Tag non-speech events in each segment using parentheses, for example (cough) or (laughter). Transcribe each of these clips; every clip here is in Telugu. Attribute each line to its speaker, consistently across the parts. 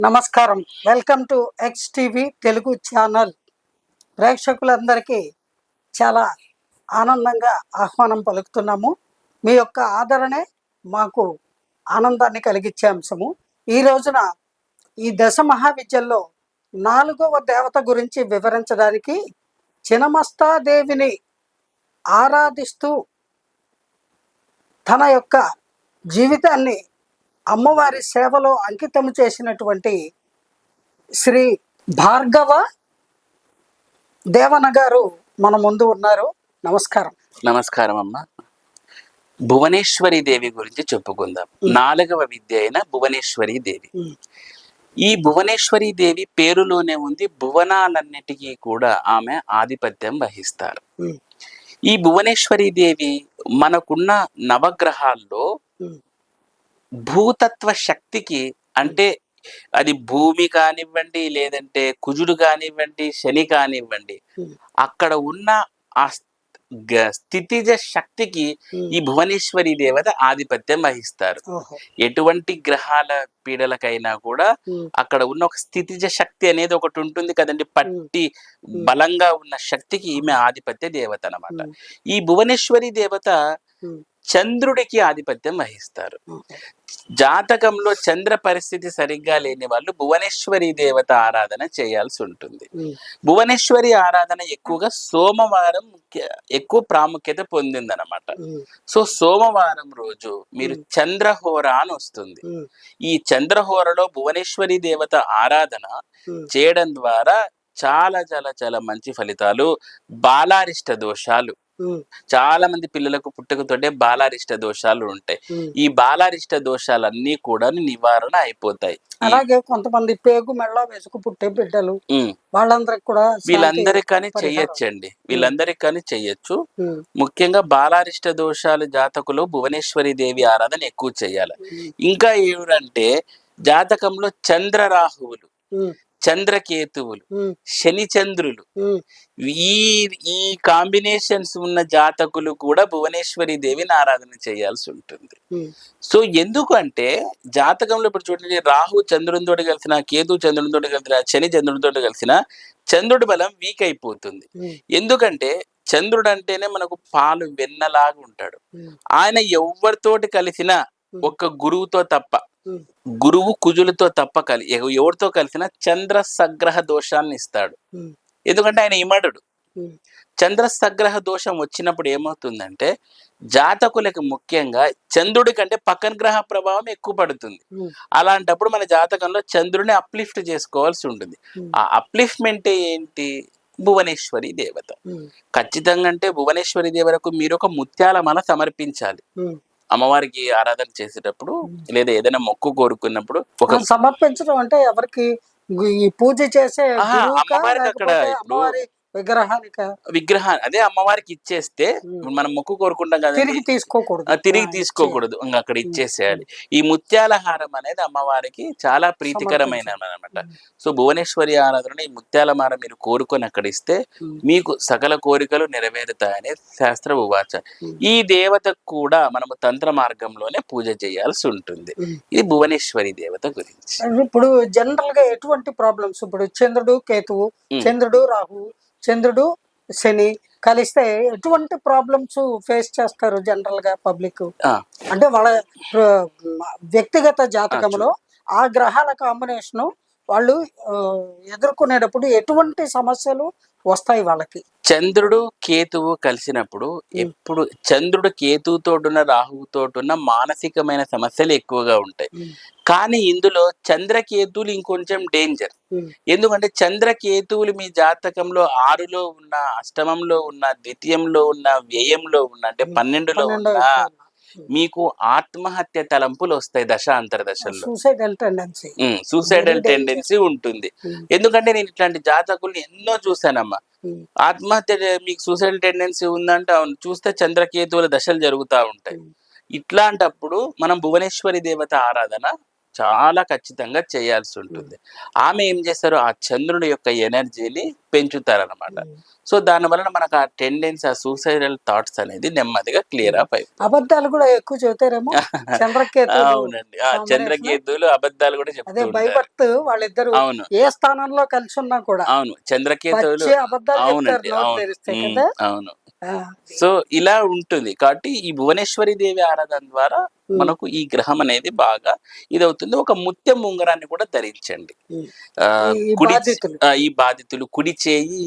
Speaker 1: నమస్కారం. Welcome to X TV Telugu channel. ప్రేక్షకులందరికీ చాలా ఆనందంగా ఆహ్వానం పలుకుతున్నాము. మీ యొక్క ఆదరణే మాకు ఆనందాన్ని కలిగించే అంశము. ఈ రోజున ఈ దశ మహావిద్యల్లో నాలుగవ దేవత గురించి వివరించడానికి చినమస్తాదేవిని ఆరాధిస్తూ తన యొక్క జీవితాన్ని అమ్మవారి సేవలో అంకితం చేసినటువంటి శ్రీ భార్గవ దేవన గారు మన ముందు ఉన్నారు. నమస్కారం.
Speaker 2: నమస్కారం అమ్మ. భువనేశ్వరి దేవి గురించి చెప్పుకుందాం. నాలుగవ విద్య అయిన భువనేశ్వరి దేవి. ఈ భువనేశ్వరి దేవి పేరులోనే ఉంది. భువనాలన్నిటికీ కూడా ఆమె ఆధిపత్యం వహిస్తారు. ఈ భువనేశ్వరి దేవి మనకున్న నవగ్రహాల్లో భూతత్వ శక్తికి అంటే అది భూమి కానివ్వండి లేదంటే కుజుడు కానివ్వండి శని కానివ్వండి అక్కడ ఉన్న ఆ స్థితిజ శక్తికి. ఈ భువనేశ్వరి దేవత ఆధిపత్యం వహిస్తారు. ఎటువంటి గ్రహాల పీడలకైనా కూడా అక్కడ ఉన్న ఒక స్థితిజ శక్తి అనేది ఒకటి ఉంటుంది కదండి. పట్టి. బలంగా ఉన్న శక్తికి ఈమె ఆధిపత్య దేవత అన్నమాట.
Speaker 1: ఉమ్,
Speaker 2: ఈ భువనేశ్వరి దేవత చంద్రుడికి ఆధిపత్యం వహిస్తారు. జాతకంలో చంద్ర పరిస్థితి సరిగ్గా లేని వాళ్ళు భువనేశ్వరి దేవత ఆరాధన చేయాల్సి ఉంటుంది. భువనేశ్వరి ఆరాధన ఎక్కువగా సోమవారం ఎక్కువ ప్రాముఖ్యత పొందిందనమాట సో సోమవారం రోజు మీరు చంద్రహోర అని వస్తుంది. ఈ చంద్రహోరలో భువనేశ్వరి దేవత ఆరాధన చేయడం ద్వారా చాలా చాలా చాలా మంచి ఫలితాలు బాలారిష్ట దోషాలు చాలా మంది పిల్లలకు పుట్టుకతోటే బాలారిష్ట దోషాలు ఉంటాయి. ఈ బాలారిష్ట దోషాలన్నీ కూడా నివారణ అయిపోతాయి.
Speaker 1: అలాగే కొంతమంది పేగు మెళ్ళ వెసుకు పుట్టే బిడ్డలు వాళ్ళందరికి కూడా
Speaker 2: వీళ్ళందరికీ కానీ. చెయ్యొచ్చండి వీళ్ళందరికీ కానీ చెయ్యొచ్చు ముఖ్యంగా బాలారిష్ట దోషాలు జాతకులు భువనేశ్వరి దేవి ఆరాధన ఎక్కువ చేయాలి. ఇంకా ఏమిటంటే జాతకంలో చంద్రరాహువులు
Speaker 1: ఉమ్,
Speaker 2: చంద్రకేతువులు శని చంద్రులు ఈ ఈ కాంబినేషన్స్ ఉన్న జాతకులు కూడా భువనేశ్వరి దేవిని ఆరాధన చేయాల్సి ఉంటుంది. సో ఎందుకు అంటే జాతకంలో ఇప్పుడు చూడండి రాహు చంద్రునితో కలిసిన కేతు చంద్రునితో కలిసిన శని చంద్రునితో కలిసిన చంద్రుడి బలం వీక్ అయిపోతుంది. ఎందుకంటే చంద్రుడు అంటేనే మనకు పాలు వెన్నలాగా ఉంటాడు. ఆయన ఎవరితోటి కలిసినా ఒక్క గురువుతో తప్ప గురువు కుజులతో తప్ప కలి ఎవ- ఎవరితో కలిసినా చంద్ర సగ్రహ దోషాన్ని ఇస్తాడు. ఎందుకంటే ఆయన ఇమడుడు. చంద్ర సగ్రహ దోషం వచ్చినప్పుడు ఏమవుతుందంటే జాతకులకు ముఖ్యంగా చంద్రుడి కంటే పక్కన గ్రహ ప్రభావం ఎక్కువ పడుతుంది. అలాంటప్పుడు మన జాతకంలో చంద్రుడిని అప్లిఫ్ట్ చేసుకోవాల్సి ఉంటుంది. ఆ అప్లిఫ్ట్మెంట్ ఏంటి? భువనేశ్వరి దేవత. ఖచ్చితంగా అంటే భువనేశ్వరి దేవతకు మీరు ఒక ముత్యాల మాల సమర్పించాలి. అమ్మవారికి ఆరాధన చేసేటప్పుడు లేదా ఏదైనా మొక్కు కోరుకున్నప్పుడు ఒక
Speaker 1: సమర్పించడం అంటే ఎవరికి ఈ పూజ చేసే
Speaker 2: అమ్మవారికి అక్కడ
Speaker 1: విగ్రహానిక
Speaker 2: విగ్రహాన్ని అదే అమ్మవారికి ఇచ్చేస్తే మనం మొక్కు కోరుకుంటాం కదా
Speaker 1: తిరిగి తీసుకోకూడదు.
Speaker 2: తిరిగి తీసుకోకూడదు. ఇంకా అక్కడ ఇచ్చేసేయాలి. ఈ ముత్యాల హారం అనేది అమ్మవారికి చాలా ప్రీతికరమైన అనమాట సో భువనేశ్వరి ఆరాధన ఈ ముత్యాల మార మీరు కోరుకొని అక్కడ ఇస్తే మీకు సకల కోరికలు నెరవేరుతాయని శాస్త్ర ఉవాచ. ఈ దేవతకు కూడా మనము తంత్ర మార్గంలోనే పూజ చేయాల్సి ఉంటుంది. ఇది భువనేశ్వరి దేవత గురించి.
Speaker 1: ఇప్పుడు జనరల్గా ఎటువంటి ప్రాబ్లమ్స్ ఇప్పుడు చంద్రుడు కేతువు. చంద్రుడు రాహు చంద్రుడు శని కలిస్తే ఎటువంటి ప్రాబ్లమ్స్ ఫేస్ చేస్తారు జనరల్గా పబ్లిక్ అంటే వాళ్ళ వ్యక్తిగత జాతకంలో ఆ గ్రహాల కాంబినేషన్ వాళ్ళు ఎదుర్కొనేటప్పుడు ఎటువంటి సమస్యలు వస్తాయి వాళ్ళకి?
Speaker 2: చంద్రుడు కేతువు కలిసినప్పుడు ఎప్పుడు చంద్రుడు కేతువుతో ఉన్న రాహువుతో ఉన్న మానసికమైన సమస్యలు ఎక్కువగా ఉంటాయి. కానీ ఇందులో చంద్రకేతువులు ఇంకొంచెం డేంజర్ ఎందుకంటే చంద్రకేతువులు మీ జాతకంలో ఆరులో ఉన్న అష్టమంలో ఉన్న ద్వితీయంలో ఉన్న వ్యయంలో ఉన్న అంటే పన్నెండులో
Speaker 1: పన్నెండో
Speaker 2: ఉన్న మీకు ఆత్మహత్య తలంపులు వస్తాయి దశ అంతర్దశల్లో
Speaker 1: సూసైడల్ టెండెన్సీ
Speaker 2: సూసైడల్ టెండెన్సీ ఉంటుంది. ఎందుకంటే నేను ఇట్లాంటి జాతకుల్ని ఎన్నో చూసానమ్మా ఆత్మహత్య మీకు సూసైడల్ టెండెన్సీ ఉందంటే అవును చూస్తే చంద్రకేతువుల దశలు జరుగుతూ ఉంటాయి. ఇట్లాంటప్పుడు మనం భువనేశ్వరి దేవత ఆరాధన చాలా ఖచ్చితంగా చేయాల్సి ఉంటుంది. ఆమె ఏం చేస్తారు ఆ చంద్రుడి యొక్క ఎనర్జీని పెంచుతారనమాట సో దాని వలన మనకు ఆ టెండెన్సీ ఆ సూసైడల్ థాట్స్ అనేది నెమ్మదిగా క్లియర్ అప్ అయిపోతుంది
Speaker 1: అబద్ధాలు కూడా ఎక్కువ చెబుతారేమో? (laughs)
Speaker 2: అవునండి. ఆ చంద్రకేతువులు అబద్ధాలు కూడా చెప్తూ
Speaker 1: అదే
Speaker 2: ఉంటారు.
Speaker 1: భయభక్తు వాళ్ళిద్దరు
Speaker 2: అవును.
Speaker 1: ఏ స్థానంలో కలిసి ఉన్నా కూడా
Speaker 2: అవును.
Speaker 1: చెప్తారు
Speaker 2: అవునండి. అవును. అవును. సో ఇలా ఉంటుంది. కాబట్టి ఈ భువనేశ్వరి దేవి ఆరాధన ద్వారా మనకు ఈ గ్రహం అనేది బాగా ఇదవుతుంది. ఒక ముత్యం ఉంగరాన్ని కూడా ధరించండి. కుడి ఈ బాధితులు కుడి చేయి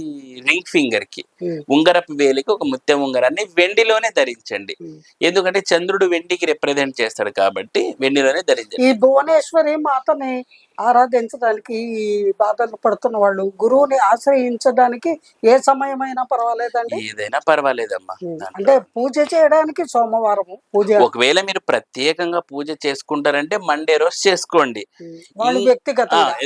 Speaker 2: రింగ్
Speaker 1: ఫింగర్కి
Speaker 2: ఉంగరపు వేలికి ఒక ముత్యం ఉంగరాన్ని వెండిలోనే ధరించండి. ఎందుకంటే చంద్రుడు వెండికి రిప్రజెంట్ చేస్తాడు కాబట్టి వెండిలోనే ధరించండి.
Speaker 1: ఈ భువనేశ్వరి మాతని ఆరాధించడానికి ఈ బాధలు పడుతున్న వాళ్ళు గురువుని ఆశ్రయించడానికి ఏ సమయమైనా పర్వాలేదండి?
Speaker 2: ఏదైనా పర్వాలేదమ్మా.
Speaker 1: అంటే పూజ చేయడానికి సోమవారము పూజ.
Speaker 2: ఒకవేళ మీరు ప్రత్యేకంగా పూజ చేసుకుంటారంటే మండే రోజు చేసుకోండి.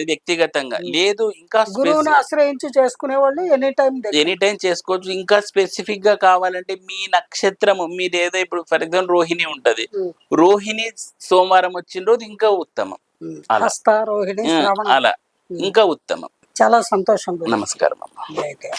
Speaker 1: వ్యక్తిగతంగా.
Speaker 2: లేదు ఇంకా
Speaker 1: గురువుని ఆశ్రయించి చేసుకునే వాళ్ళు ఎనీ టైం
Speaker 2: ఎనీ టైం చేసుకోవచ్చు. ఇంకా స్పెసిఫిక్గా కావాలంటే మీ నక్షత్రము మీరు ఏదో ఇప్పుడు ఫర్ ఎగ్జాంపుల్ రోహిణి ఉంటది. రోహిణి సోమవారం వచ్చిన రోజు ఇంకా ఉత్తమం. అలా. ఇంకా ఉత్తమం.
Speaker 1: చాలా సంతోషం.
Speaker 2: నమస్కారం అమ్మా.